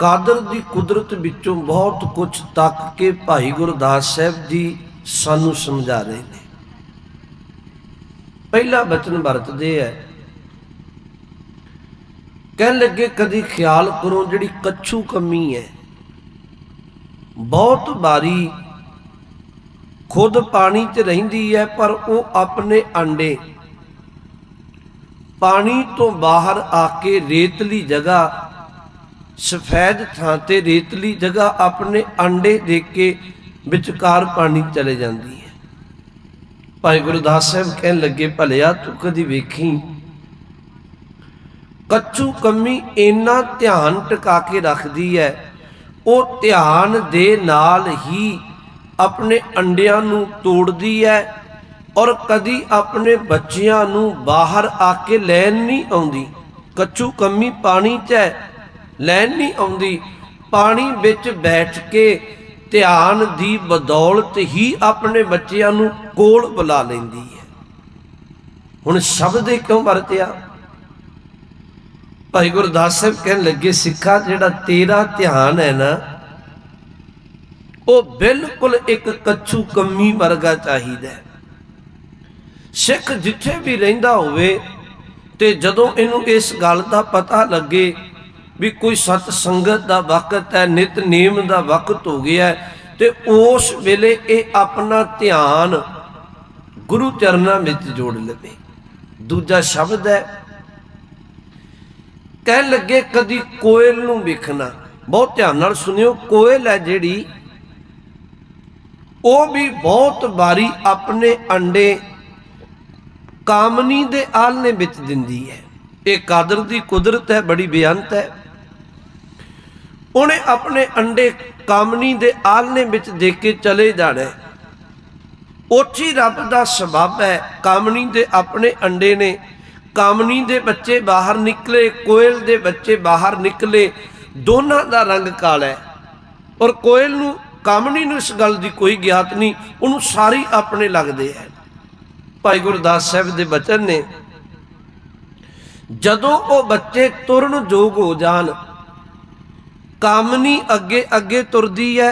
ਕਾਦਰ ਦੀ ਕੁਦਰਤ ਵਿੱਚੋਂ ਬਹੁਤ ਕੁਝ ਤੱਕ ਕੇ ਭਾਈ ਗੁਰਦਾਸ ਸਾਹਿਬ ਜੀ ਸਾਨੂੰ ਸਮਝਾ ਰਹੇ ਨੇ। ਪਹਿਲਾ ਬਚਨ ਵਰਤਦੇ ਹੈ ਕਹਿਣ ਲੱਗੇ, ਕਦੀ ਖਿਆਲ ਕਰੋ ਜਿਹੜੀ ਕੱਛੂ ਕਮੀ ਹੈ ਬਹੁਤ ਬਾਰੀ ਖੁਦ ਪਾਣੀ 'ਚ ਰਹਿੰਦੀ ਹੈ ਪਰ ਉਹ ਆਪਣੇ ਅੰਡੇ ਪਾਣੀ ਤੋਂ ਬਾਹਰ ਆ ਕੇ ਰੇਤਲੀ ਜਗ੍ਹਾ ਸਫੈਦ ਥਾਂ ਤੇ ਰੇਤਲੀ ਜਗ੍ਹਾ ਆਪਣੇ ਅੰਡੇ ਦੇ ਕੇ ਵਿਚਕਾਰ ਪਾਣੀ ਚਲੇ ਜਾਂਦੀ ਹੈ। ਭਾਈ ਗੁਰਦਾਸ ਸਾਹਿਬ ਕਹਿਣ ਲੱਗੇ, ਭਲਿਆ, ਤੂੰ ਕਦੀ ਵੇਖੀ? ਕੱਚੂ ਕੰਮੀ ਇੰਨਾ ਧਿਆਨ ਟਿਕਾ ਕੇ ਰੱਖਦੀ ਹੈ। ਉਹ ਧਿਆਨ ਦੇ ਨਾਲ ਹੀ ਆਪਣੇ ਅੰਡਿਆਂ ਨੂੰ ਤੋੜਦੀ ਹੈ ਔਰ ਕਦੀ ਆਪਣੇ ਬੱਚਿਆਂ ਨੂੰ ਬਾਹਰ ਆ ਕੇ ਲੈਣ ਨਹੀਂ ਆਉਂਦੀ। ਕੱਚੂ ਕੰਮੀ ਪਾਣੀ 'ਚ ਹੈ ਲੈਣ ਨਹੀਂ ਆਉਂਦੀ। ਪਾਣੀ ਵਿੱਚ ਬੈਠ ਕੇ ਧਿਆਨ ਦੀ ਬਦੌਲਤ ਹੀ ਆਪਣੇ ਬੱਚਿਆਂ ਨੂੰ ਕੋਲ ਬੁਲਾ ਲੈਂਦੀ ਹੈ। ਹੁਣ ਸ਼ਬਦ ਇਹ ਕਿਉਂ ਵਰਤਿਆ? ਭਾਈ ਗੁਰਦਾਸ ਸਾਹਿਬ ਕਹਿਣ ਲੱਗੇ, ਸਿੱਖਾ, ਜਿਹੜਾ ਤੇਰਾ ਧਿਆਨ ਹੈ ਨਾ, ਉਹ ਬਿਲਕੁਲ ਇੱਕ ਕੱਛੂ ਕੰਮੀ ਵਰਗਾ ਚਾਹੀਦਾ ਸਿੱਖ ਜਿੱਥੇ ਵੀ ਰਹਿੰਦਾ ਹੋਵੇ ਤੇ ਜਦੋਂ ਇਹਨੂੰ ਇਸ ਗੱਲ ਦਾ ਪਤਾ ਲੱਗੇ ਵੀ ਕੋਈ ਸਤ ਸੰਗਤ ਦਾ ਵਕਤ ਹੈ ਨਿਤਨੇਮ ਦਾ ਵਕਤ ਹੋ ਗਿਆ ਤੇ ਉਸ ਵੇਲੇ ਇਹ ਆਪਣਾ ਧਿਆਨ ਗੁਰੂ ਚਰਨਾਂ ਵਿੱਚ ਜੋੜ ਲਵੇ। ਦੂਜਾ ਸ਼ਬਦ ਹੈ, ਕਹਿਣ ਲੱਗੇ ਕਦੀ ਕੋਇਲ ਨੂੰ ਵੇਖਣਾ। ਬਹੁਤ ਧਿਆਨ ਨਾਲ ਸੁਣਿਓ, ਕੋਇਲ ਹੈ ਜਿਹੜੀ ਉਹ ਵੀ ਬਹੁਤ ਵਾਰੀ ਆਪਣੇ ਅੰਡੇ ਕਾਮਨੀ ਦੇ ਆਲਣੇ ਵਿੱਚ ਦਿੰਦੀ ਹੈ। ਇਹ ਕਾਦਰ ਦੀ ਕੁਦਰਤ ਹੈ, ਬੜੀ ਬੇਅੰਤ ਹੈ। ਉਹਨੇ ਆਪਣੇ ਅੰਡੇ ਕਾਮਨੀ ਦੇ ਆਲਣੇ ਵਿੱਚ ਦੇ ਕੇ ਚਲੇ ਜਾਣਾ। ਉੱਚੀ ਰੱਬ ਦਾ ਸਬਬ ਹੈ ਕਾਮਨੀ ਦੇ ਆਪਣੇ ਅੰਡੇ ਨੇ। ਕਾਮਨੀ ਦੇ ਬੱਚੇ ਬਾਹਰ ਨਿਕਲੇ, ਕੋਇਲ ਦੇ ਬੱਚੇ ਬਾਹਰ ਨਿਕਲੇ, ਦੋਨਾਂ ਦਾ ਰੰਗ ਕਾਲਾ ਹੈ। ਔਰ ਕੋਇਲ ਨੂੰ ਕਾਮਨੀ ਨੂੰ ਇਸ ਗੱਲ ਦੀ ਕੋਈ ਗਿਆਤ ਨਹੀਂ, ਉਹਨੂੰ ਸਾਰੀ ਆਪਣੇ ਲੱਗਦੇ ਹੈ। ਭਾਈ ਗੁਰਦਾਸ ਸਾਹਿਬ ਦੇ ਬਚਨ ਨੇ, ਜਦੋਂ ਉਹ ਬੱਚੇ ਤੁਰਨ ਯੋਗ ਹੋ ਜਾਣ ਕਾਮਨੀ ਅੱਗੇ ਅੱਗੇ ਤੁਰਦੀ ਹੈ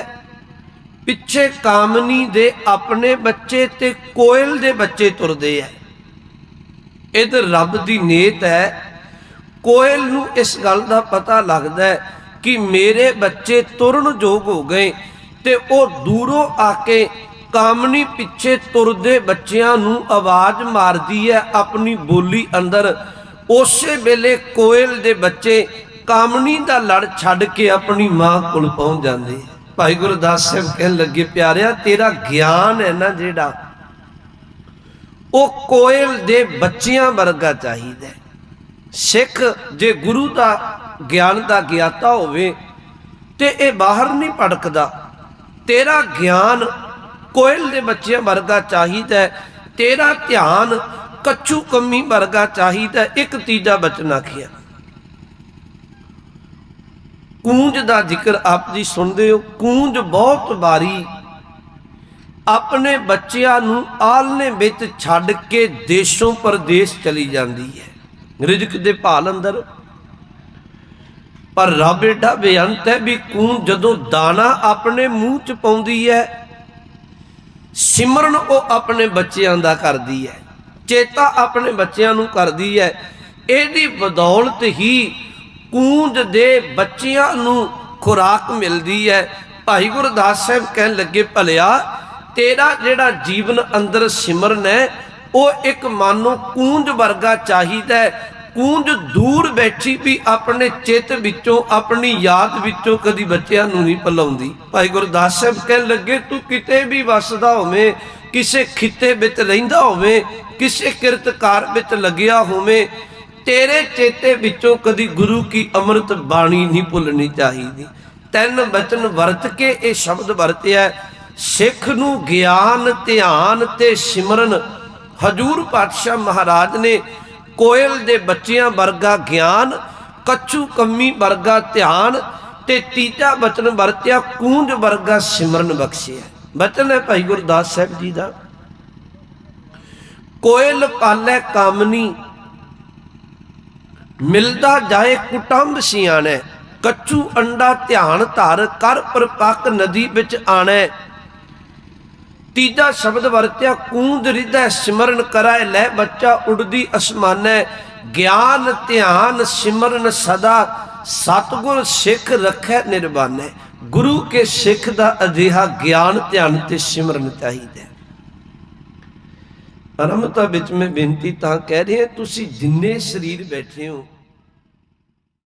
ਪਿੱਛੇ ਕਾਮਨੀ ਦੇ ਆਪਣੇ ਬੱਚੇ ਤੇ ਕੋਇਲ ਦੇ ਬੱਚੇ ਤੁਰਦੇ ਐ। ਇਧਰ ਰੱਬ ਦੀ ਨੇਤ ਹੈ ਕੋਇਲ ਨੂੰ ਇਸ ਗੱਲ ਦਾ ਪਤਾ ਲੱਗਦਾ ਹੈ ਕਿ ਮੇਰੇ ਬੱਚੇ ਤੁਰਨ ਯੋਗ ਹੋ ਗਏ ਤੇ ਉਹ ਦੂਰੋਂ ਆ ਕੇ ਕਾਮਨੀ ਪਿੱਛੇ ਤੁਰਦੇ ਬੱਚਿਆਂ ਨੂੰ ਆਵਾਜ਼ ਮਾਰਦੀ ਹੈ ਆਪਣੀ ਬੋਲੀ ਅੰਦਰ। ਉਸੇ ਵੇਲੇ ਕੋਇਲ ਦੇ ਬੱਚੇ ਕਾਮਨੀ ਦਾ ਲੜ ਛੱਡ ਕੇ ਆਪਣੀ ਮਾਂ ਕੋਲ ਪਹੁੰਚ ਜਾਂਦੇ ਭਾਈ ਗੁਰਦਾਸ ਸਾਹਿਬ ਕਹਿਣ ਲੱਗੇ, ਪਿਆਰਿਆ, ਤੇਰਾ ਗਿਆਨ ਹੈ ਨਾ ਜਿਹੜਾ, ਉਹ ਕੋਇਲ ਦੇ ਬੱਚਿਆਂ ਵਰਗਾ ਚਾਹੀਦਾ ਸਿੱਖ ਜੇ ਗੁਰੂ ਦਾ ਗਿਆਨ ਦਾ ਗਿਆਤਾ ਹੋਵੇ ਤੇ ਇਹ ਬਾਹਰ ਨਹੀਂ ਭੜਕਦਾ ਤੇਰਾ ਗਿਆਨ ਕੋਇਲ ਦੇ ਬੱਚਿਆਂ ਵਰਗਾ ਚਾਹੀਦਾ ਤੇਰਾ ਧਿਆਨ ਕੱਚੂ ਕੰਮੀ ਵਰਗਾ ਚਾਹੀਦਾ ਇੱਕ ਤੀਜਾ ਬਚਨ ਆਖਿਆ ਕੂੰਜ ਦਾ ਜ਼ਿਕਰ ਆਪ ਜੀ ਸੁਣਦੇ ਹੋ। ਕੂੰਜ ਬਹੁਤ ਵਾਰੀ ਆਪਣੇ ਬੱਚਿਆਂ ਨੂੰ ਆਲਨੇ ਵਿੱਚ ਛੱਡ ਕੇ ਦੇਸ਼ੋਂ ਪਰਦੇਸ ਚਲੀ ਜਾਂਦੀ ਹੈ। ਰਿਜ਼ਕ ਦੇ ਭਾਲ ਅੰਦਰ। ਪਰ ਰੱਬ ਏਡਾ ਬੇਅੰਤ ਹੈ ਵੀ ਕੂੰ ਜਦੋਂ ਦਾਣਾ ਆਪਣੇ ਮੂੰਹ ਚ ਪਾਉਂਦੀ ਹੈ, ਸਿਮਰਨ ਉਹ ਆਪਣੇ ਬੱਚਿਆਂ ਦਾ ਕਰਦੀ ਹੈ, ਚੇਤਾ ਆਪਣੇ ਬੱਚਿਆਂ ਨੂੰ ਕਰਦੀ ਹੈ, ਇਹਦੀ ਬਦੌਲਤ ਹੀ ਕੂੰਜ ਦੇ ਬੱਚਿਆਂ ਨੂੰ ਖੁਰਾਕ ਮਿਲਦੀ ਹੈ। ਭਾਈ ਗੁਰਦਾਸ ਸਾਹਿਬ ਕਹਿਣ ਲੱਗੇ, ਭਲਿਆ, ਤੇਰਾ ਜਿਹੜਾ ਜੀਵਨ ਅੰਦਰ ਸਿਮਰਨ ਹੈ, ਉਹ ਇੱਕ ਮਾਨੋ ਕੂੰਜ ਵਰਗਾ ਚਾਹੀਦਾ ਹੈ। ਕੂੰਜ ਦੂਰ ਬੈਠੀ ਵੀ ਆਪਣੇ ਚਿੱਤ ਵਿੱਚੋਂ, ਆਪਣੀ ਯਾਦ ਵਿੱਚੋਂ ਕਦੀ ਬੱਚਿਆਂ ਨੂੰ ਨਹੀਂ ਭੁਲਾਉਂਦੀ। ਭਾਈ ਗੁਰਦਾਸ ਸਾਹਿਬ ਕਹਿਣ ਲੱਗੇ, ਤੂੰ ਕਿਤੇ ਵੀ ਵਸਦਾ ਹੋਵੇਂ, ਕਿਸੇ ਖਿੱਤੇ ਵਿੱਚ ਰਹਿੰਦਾ ਹੋਵੇ, ਕਿਸੇ ਕਿਰਤਕਾਰ ਵਿੱਚ ਲੱਗਿਆ ਹੋਵੇ ਤੇਰੇ ਚੇਤੇ ਵਿੱਚੋਂ ਕਦੀ ਗੁਰੂ ਕੀ ਅੰਮ੍ਰਿਤ ਬਾਣੀ ਨਹੀਂ ਭੁੱਲਣੀ ਚਾਹੀਦੀ। ਤਿੰਨ ਬਚਨ ਵਰਤ ਕੇ ਇਹ ਸ਼ਬਦ ਵਰਤਿਆ ਸਿੱਖ ਨੂੰ ਗਿਆਨ, ਧਿਆਨ ਤੇ ਸਿਮਰਨ। ਹਜੂਰ ਪਾਤਸ਼ਾਹ ਮਹਾਰਾਜ ਨੇ ਕੋਇਲ ਦੇ ਬੱਚਿਆਂ ਵਰਗਾ ਗਿਆਨ, ਕੱਚੂ ਕੰਮੀ ਵਰਗਾ ਧਿਆਨ ਤੇ ਤੀਜਾ ਬਚਨ ਵਰਤਿਆ, ਕੂੰਜ ਵਰਗਾ ਸਿਮਰਨ ਬਖਸ਼ਿਆ। ਬਚਨ ਹੈ ਭਾਈ ਗੁਰਦਾਸ ਸਾਹਿਬ ਜੀ ਦਾ। ਕੋਇਲ ਪਾਲੇ ਕਾਮਨੀ ਮਿਲਦਾ ਜਾਏ ਕੁਟੰਬ ਸਿਆਣੈ, ਕੱਚੂ ਅੰਡਾ ਧਿਆਨ ਧਰ ਕਰ ਪਰਪੱਕ ਨਦੀ ਵਿੱਚ ਆਣੈ। ਤੀਜਾ ਸ਼ਬਦ ਵਰਤਿਆ ਕੂੰਦ ਰਿਧੈ ਸਿਮਰਨ ਕਰੈ, ਲੈ ਬੱਚਾ ਉਡਦੀ ਅਸਮਾਨੈ। ਗਿਆਨ, ਧਿਆਨ ਸਿਮਰਨ ਸਦਾ, ਸਤਗੁਰ ਸਿੱਖ ਰੱਖੈ ਨਿਰਵਾਨੈ। ਗੁਰੂ ਕੇ ਸਿੱਖ ਦਾ ਅਜਿਹਾ ਗਿਆਨ, ਧਿਆਨ ਤੇ ਸਿਮਰਨ ਚਾਹੀਦਾ। ਹੈ। ਅਰਮਤਾ ਵਿੱਚ ਮੈਂ ਬੇਨਤੀ ਤਾਂ ਕਹਿ ਰਿਹਾ, ਤੁਸੀਂ ਜਿੰਨੇ ਸਰੀਰ ਬੈਠੇ ਹੋ